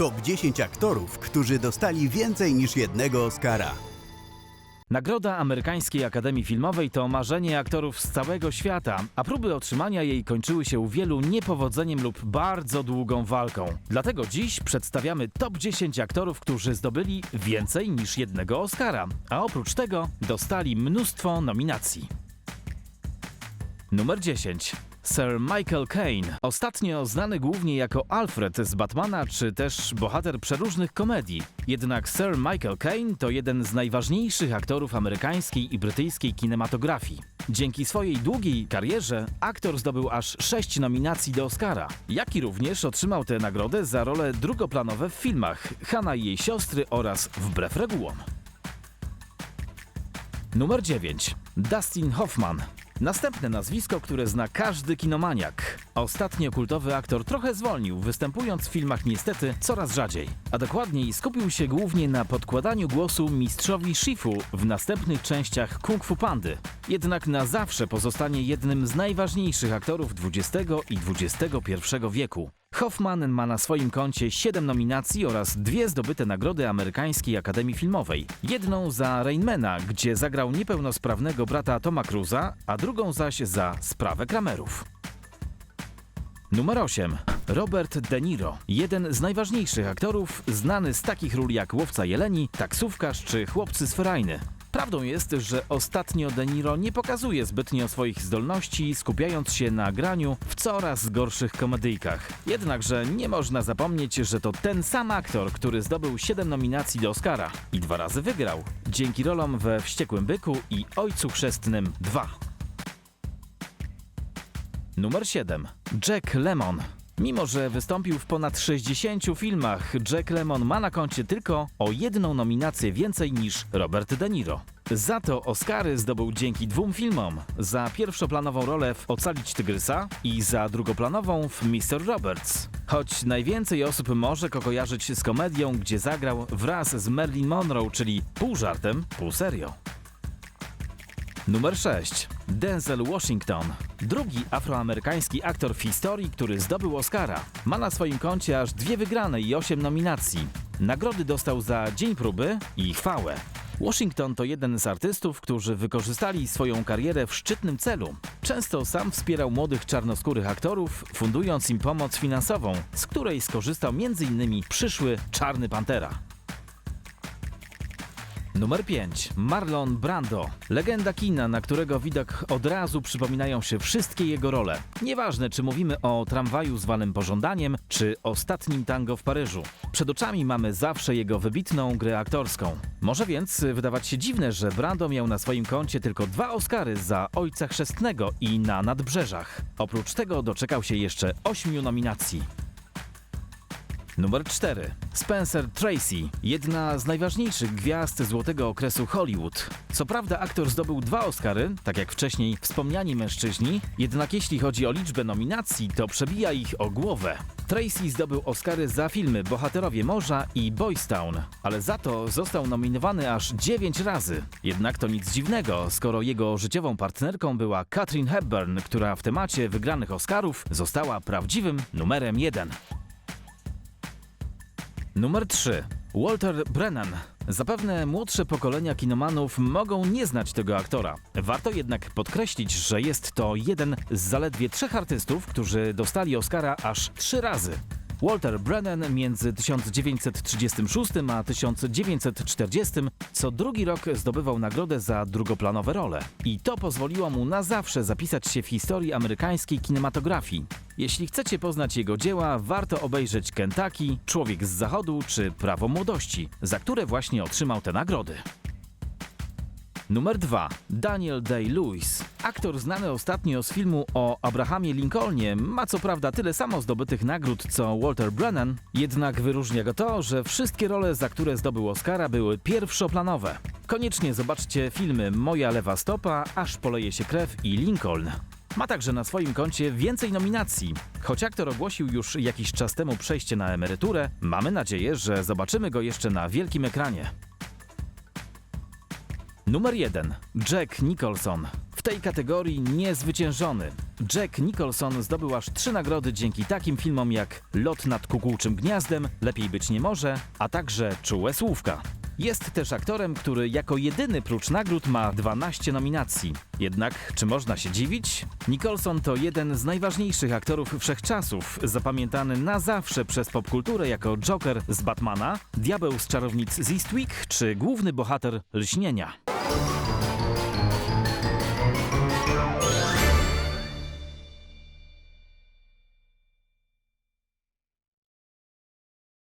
Top 10 aktorów, którzy dostali więcej niż jednego Oscara. Nagroda Amerykańskiej Akademii Filmowej to marzenie aktorów z całego świata, a próby otrzymania jej kończyły się wielu niepowodzeniem lub bardzo długą walką. Dlatego dziś przedstawiamy top 10 aktorów, którzy zdobyli więcej niż jednego Oscara, a oprócz tego dostali mnóstwo nominacji. Numer 10. Sir Michael Caine, ostatnio znany głównie jako Alfred z Batmana, czy też bohater przeróżnych komedii. Jednak Sir Michael Caine to jeden z najważniejszych aktorów amerykańskiej i brytyjskiej kinematografii. Dzięki swojej długiej karierze aktor zdobył aż sześć nominacji do Oscara, jak i również otrzymał tę nagrodę za role drugoplanowe w filmach Hanna i jej siostry oraz Wbrew regułom. Numer 9. Dustin Hoffman. Następne nazwisko, które zna każdy kinomaniak. Ostatnio kultowy aktor trochę zwolnił, występując w filmach niestety coraz rzadziej. A dokładniej skupił się głównie na podkładaniu głosu mistrzowi Shifu w następnych częściach Kung Fu Pandy. Jednak na zawsze pozostanie jednym z najważniejszych aktorów XX i XXI wieku. Hoffman ma na swoim koncie 7 nominacji oraz dwie zdobyte nagrody Amerykańskiej Akademii Filmowej. Jedną za Rainmana, gdzie zagrał niepełnosprawnego brata Toma Cruza, a drugą zaś za Sprawę Kramerów. Numer 8. Robert De Niro. Jeden z najważniejszych aktorów, znany z takich ról jak Łowca Jeleni, Taksówkarz czy Chłopcy z Ferajny. Prawdą jest, że ostatnio De Niro nie pokazuje zbytnio swoich zdolności, skupiając się na graniu w coraz gorszych komedyjkach. Jednakże nie można zapomnieć, że to ten sam aktor, który zdobył 7 nominacji do Oscara i dwa razy wygrał, dzięki rolom we Wściekłym Byku i Ojcu Chrzestnym 2. Numer 7. Jack Lemmon. Mimo, że wystąpił w ponad 60 filmach, Jack Lemmon ma na koncie tylko o jedną nominację więcej niż Robert De Niro. Za to Oscary zdobył dzięki dwóm filmom. Za pierwszoplanową rolę w Ocalić Tygrysa i za drugoplanową w Mr. Roberts. Choć najwięcej osób może go kojarzyć z komedią, gdzie zagrał wraz z Marilyn Monroe, czyli pół żartem, pół serio. Numer 6. Denzel Washington. Drugi afroamerykański aktor w historii, który zdobył Oscara. Ma na swoim koncie aż dwie wygrane i osiem nominacji. Nagrody dostał za Dzień Próby i Chwałę. Washington to jeden z artystów, którzy wykorzystali swoją karierę w szczytnym celu. Często sam wspierał młodych czarnoskórych aktorów, fundując im pomoc finansową, z której skorzystał m.in. przyszły Czarny Pantera. Numer 5. Marlon Brando. Legenda kina, na którego widok od razu przypominają się wszystkie jego role. Nieważne, czy mówimy o tramwaju zwanym pożądaniem, czy ostatnim tango w Paryżu. Przed oczami mamy zawsze jego wybitną grę aktorską. Może więc wydawać się dziwne, że Brando miał na swoim koncie tylko dwa Oscary za Ojca Chrzestnego i na Nadbrzeżach. Oprócz tego doczekał się jeszcze ośmiu nominacji. Numer 4. Spencer Tracy, jedna z najważniejszych gwiazd złotego okresu Hollywood. Co prawda aktor zdobył dwa Oscary, tak jak wcześniej wspomniani mężczyźni, jednak jeśli chodzi o liczbę nominacji, to przebija ich o głowę. Tracy zdobył Oscary za filmy Bohaterowie Morza i Boys Town, ale za to został nominowany aż 9 razy. Jednak to nic dziwnego, skoro jego życiową partnerką była Katrin Hepburn, która w temacie wygranych Oscarów została prawdziwym numerem 1. Numer 3. Walter Brennan. Zapewne młodsze pokolenia kinomanów mogą nie znać tego aktora. Warto jednak podkreślić, że jest to jeden z zaledwie trzech artystów, którzy dostali Oscara aż trzy razy. Walter Brennan między 1936 a 1940 co drugi rok zdobywał nagrodę za drugoplanowe role. I to pozwoliło mu na zawsze zapisać się w historii amerykańskiej kinematografii. Jeśli chcecie poznać jego dzieła, warto obejrzeć Kentucky, Człowiek z Zachodu czy Prawo Młodości, za które właśnie otrzymał te nagrody. Numer 2. Daniel Day-Lewis. Aktor znany ostatnio z filmu o Abrahamie Lincolnie ma co prawda tyle samo zdobytych nagród co Walter Brennan, jednak wyróżnia go to, że wszystkie role, za które zdobył Oscara były pierwszoplanowe. Koniecznie zobaczcie filmy Moja lewa stopa, Aż poleje się krew i Lincoln. Ma także na swoim koncie więcej nominacji. Choć aktor ogłosił już jakiś czas temu przejście na emeryturę, mamy nadzieję, że zobaczymy go jeszcze na wielkim ekranie. Numer 1. Jack Nicholson. W tej kategorii niezwyciężony. Jack Nicholson zdobył aż trzy nagrody dzięki takim filmom jak Lot nad kukułczym gniazdem, Lepiej być nie może, a także Czułe słówka. Jest też aktorem, który jako jedyny prócz nagród ma 12 nominacji. Jednak czy można się dziwić? Nicholson to jeden z najważniejszych aktorów wszechczasów, zapamiętany na zawsze przez popkulturę jako Joker z Batmana, Diabeł z czarownic z Eastwick czy główny bohater Lśnienia.